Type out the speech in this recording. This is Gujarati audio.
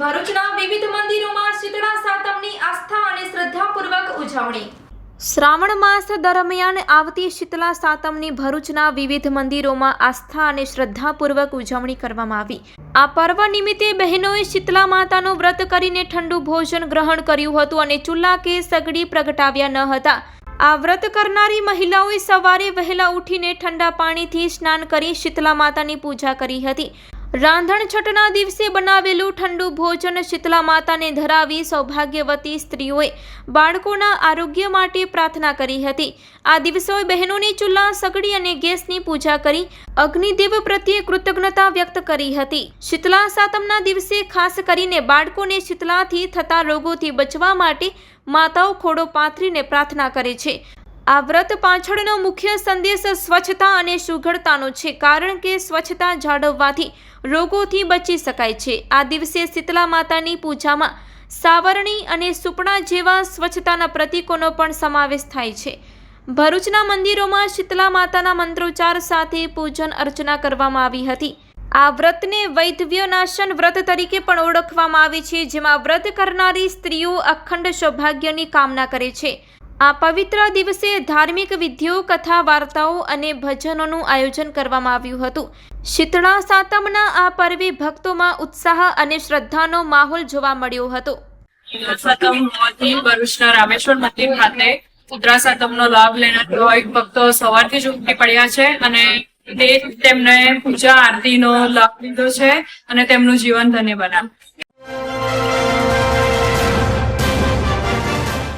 ભરૂચના વિવિધ મંદિરોમાં શીતળા સાતમની આસ્થા અને શ્રદ્ધાપૂર્વક ઉજવણી. શ્રાવણ માસ દરમિયાન આવતી શીતલા સાતમની ભરૂચના વિવિધ મંદિરોમાં આસ્થા અને શ્રદ્ધાપૂર્વક ઉજવણી કરવામાં આવી. આ પર્વ નિમિત્તે બહેનોએ શીતલા માતાનું વ્રત કરીને ઠંડુ ભોજન ગ્રહણ કર્યું હતું અને ચૂલા કે સગડી પ્રગટાવ્યા ન હતા. આ વ્રત કરનારી મહિલાઓએ સવારે વહેલા ઉઠીને ઠંડા પાણીથી સ્નાન કરી શીતલા માતાની પૂજા કરી હતી. રાંધણ છઠના દિવસે બનાવેલું ઠંડુ ભોજન શીતલા માતાને ધરાવી સૌભાગ્યવતી સ્ત્રીઓએ બાળકોના આરોગ્ય માટે પ્રાર્થના કરી હતી. આ દિવસોએ બહેનોની ચૂલા, સગડી અને ગેસની પૂજા કરી અગ્નિદેવ પ્રત્યે કૃતજ્ઞતા વ્યક્ત કરી હતી. શીતલા સાતમના દિવસે ખાસ કરીને બાળકોને શીતલાથી થતા રોગોથી બચવા માટે માતાઓ ખોડો પાથરીને પ્રાર્થના કરે છે. આ વ્રત પાછળનો મુખ્ય સંદેશ સ્વચ્છતા અને સુઘડતાનો છે, કારણ કે સ્વચ્છતા જાળવવાથી રોગોથી બચી શકાય છે. આ દિવસે શીતલા માતાની પૂજામાં સાવરણી અને સુપડા જેવા સ્વચ્છતાના પ્રતીકોનો પણ સમાવેશ થાય છે. ભરૂચના મંદિરોમાં શીતલા માતાના મંત્રોચ્ચાર સાથે પૂજન અર્ચના કરવામાં આવી હતી. આ વ્રતને વૈધવ્યનાશન વ્રત તરીકે પણ ઓળખવામાં આવે છે, જેમાં વ્રત કરનારી સ્ત્રીઓ અખંડ સૌભાગ્યની કામના કરે છે. આ પવિત્ર દિવસે ધાર્મિક વિધિઓ, કથા, વાર્તાઓ અને ભજનોનું આયોજન કરવામાં આવ્યું હતું. શીતળા સાતમના આ પર્વે ભક્તોમાં ઉત્સાહ અને શ્રદ્ધાનો માહોલ જોવા મળ્યો હતો. રામેશ્વર મંદિર ખાતે ઉત્તરા સાતમનો લાભ લેનાર ભક્તો સવારથી જ ઉમટી પડ્યા છે અને તે તેમને પૂજા, આરતીનો લાભ લીધો છે અને તેમનું જીવન ધન્ય બનાવ્યું.